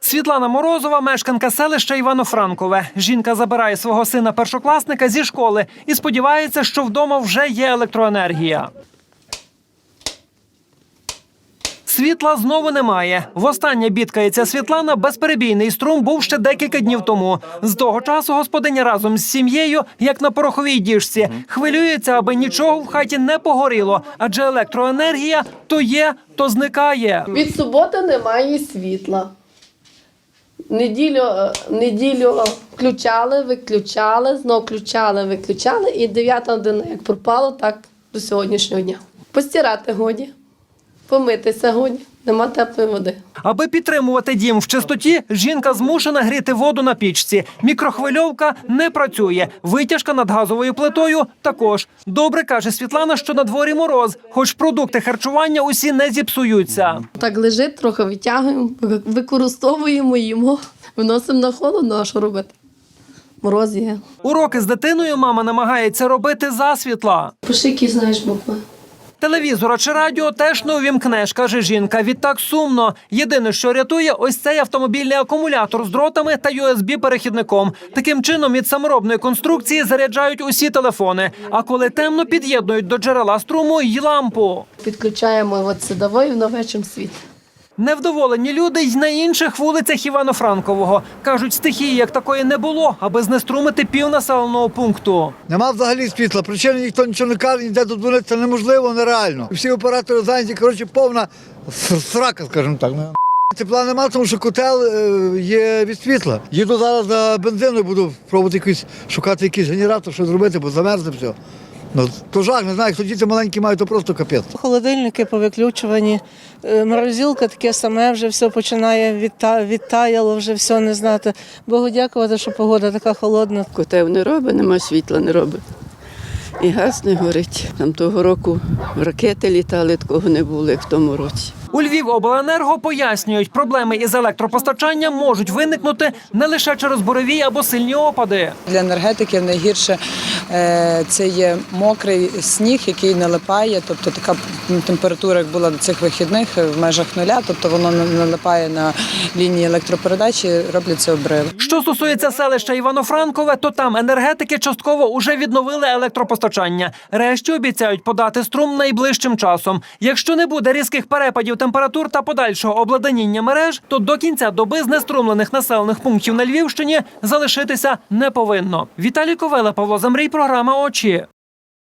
Світлана Морозова, мешканка селища Івано-Франкове. Жінка забирає свого сина першокласника зі школи і сподівається, що вдома вже є електроенергія. Світла знову немає. Востаннє бідкається Світлана. Безперебійний струм був ще декілька днів тому. З того часу господиня разом з сім'єю, як на пороховій діжці, хвилюється, аби нічого в хаті не погоріло, адже електроенергія то є, то зникає. Від суботи немає світла. Неділю, е, неділю включали, виключали, знов включали, виключали. І 9 година як пропало, так до сьогоднішнього дня. Постирати годі, помитися годі, нема теплої води. Аби підтримувати дім в чистоті, жінка змушена гріти воду на пічці. Мікрохвильовка не працює. Витяжка над газовою плитою також. Добре каже Світлана, що на дворі мороз, хоч продукти харчування усі не зіпсуються. Так лежить, трохи витягуємо, використовуємо, їмо, виносимо на холодно, а що робити? Мороз є. Уроки з дитиною мама намагається робити засвітла. Пиши, які знаєш букви. Телевізора чи радіо теж не увімкнеш, каже жінка. Відтак сумно. Єдине, що рятує, ось цей автомобільний акумулятор з дротами та USB-перехідником. Таким чином від саморобної конструкції заряджають усі телефони. А коли темно, під'єднують до джерела струму й лампу. Підключаємо от садової в новечому світі. Невдоволені люди й на інших вулицях Івано-Франкового. Кажуть, стихії як такої не було, аби знеструмити пів населеного пункту. Нема взагалі світла. Причини ніхто нічого не каже, ніде додзвонитися неможливо, нереально. Всі оператори зайняті, коротше, повна срака, скажімо так. Ну, Тепла нема, тому що котел е, є від світла. Їду зараз за бензиною, буду пробувати якийсь, шукати якийсь генератор, що зробити, бо замерзне все. Ну, то жах, не знаю, якщо діти маленькі мають, то просто капець. Холодильники повиключувані, Морозілка морозилка таке саме, вже все починає відта, відтаяло, вже все не знати. Богу дякувати, що погода така холодна. Котев не робить, нема світла не робить. І газ не горить. Там того року ракети літали, такого не було, як в тому році. У Львівобленерго пояснюють, проблеми із електропостачанням можуть виникнути не лише через бурові або сильні опади. Для енергетиків найгірше е, це є мокрий сніг, який налипає, тобто така температура, як була до цих вихідних е, в межах нуля, тобто воно на- налипає на лінії електропередачі, робляться обриви. Що стосується селища Івано-Франкове, то там енергетики частково уже відновили електропостачання. Решті обіцяють подати струм найближчим часом. Якщо не буде різких перепадів температур та подальшого обладнання мереж, то до кінця доби знеструмлених населених пунктів на Львівщині залишитися не повинно. Віталій Ковела, Павло Замрій, програма Очі.